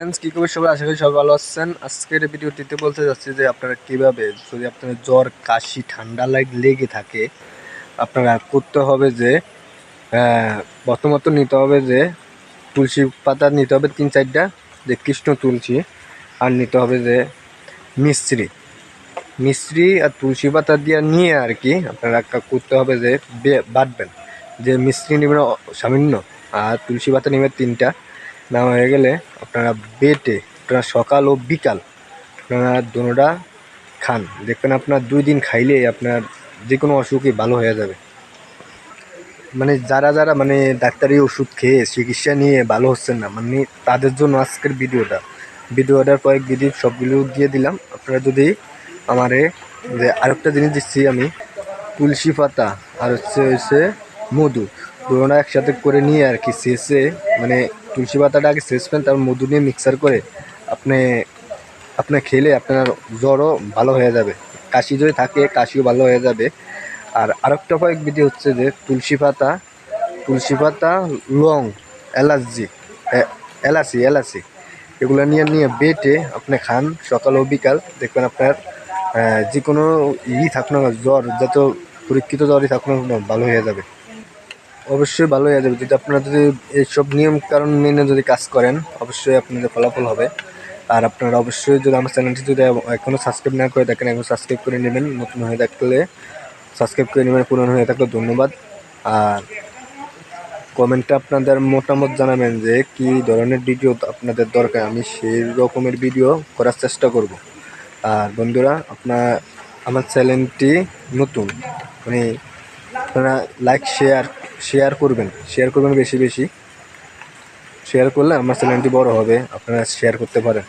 কী খবর সবাই? আশা করি সবাই ভালো আছেন। আজকের ভিডিওটিতে বলতে যাচ্ছি যে আপনারা কীভাবে, যদি আপনার জ্বর, কাশি, ঠান্ডা লাগ, লেগে থাকে, আপনারা করতে হবে যে প্রথমত নিতে হবে যে, তুলসী পাতা নিতে হবে তিন চারটা, যে কৃষ্ণ তুলসী, আর নিতে হবে যে মিস্ত্রি মিস্ত্রি আর তুলসী পাতা দিয়ে নিয়ে আর কি আপনারা করতে হবে যে, বে- বাটবেন। যে মিস্ত্রি নেবেন সামান্য, আর তুলসী পাতা নেবেন তিনটা। নেওয়া হয়ে গেলে আপনারা বেটে, আপনারা সকাল ও বিকাল আপনারা দুটোটা খান। দেখবেন আপনার দুই দিন খাইলে আপনার যে কোনো অসুখই ভালো হয়ে যাবে। মানে যারা যারা মানে ডাক্তারি ওষুধ খেয়ে চিকিৎসা নিয়ে ভালো হচ্ছেন না মানে তাদের জন্য আজকের ভিডিওটা। ভিডিওটার কয়েক বিধি সবগুলো দিয়ে দিলাম। আপনারা যদি আমারে যে আরেকটা জিনিস দিচ্ছি আমি, তুলসী পাতা আর হচ্ছে হচ্ছে মধু দুটোটা একসাথে করে নিয়ে আর কি শেষে মানে তুলসী পাতাটা আগে শেষবেন তারপর মধু নিয়ে মিক্সার করে আপনি আপনি খেলে আপনার জ্বরও ভালো হয়ে যাবে। কাশি যদি থাকে, কাশিও ভালো হয়ে যাবে। আর আরেকটা কয়েক বিধি হচ্ছে যে তুলসী পাতা তুলসী পাতা, লং, এলাচি এলাচি এলাচি, এগুলো নিয়ে নিয়ে বেটে আপনি খান সকাল ও বিকাল। দেখবেন আপনার যে কোনো ই থাকুন জ্বর, যত পরীক্ষিত জ্বরই থাকুন ভালো হয়ে যাবে। অবশ্যই ভালো হয়ে যাবে। যদি আপনারা যদি এইসব নিয়ম কারণ মেনে যদি কাজ করেন, অবশ্যই আপনাদের ফলাফল হবে। আর আপনারা অবশ্যই যদি আমার চ্যানেলটি যদি এখনও সাবস্ক্রাইব না করে থাকেন, এখন সাবস্ক্রাইব করে নেবেন। নতুন হয়ে থাকলে সাবস্ক্রাইব করে নেবেন। পুরনো হয়ে থাকলে ধন্যবাদ। আর কমেন্টে আপনাদের মতামত জানাবেন যে কি ধরনের ভিডিও আপনাদের দরকার। আমি সেই রকমের ভিডিও করার চেষ্টা করব। আর বন্ধুরা, আপনার, আমার চ্যানেলটি নতুন। মানে আপনারা লাইক শেয়ার শেয়ার করবেন শেয়ার করবেন বেশি বেশি। শেয়ার করলে আমার চ্যানেলটি বড় হবে, আপনারা শেয়ার করতে পারেন।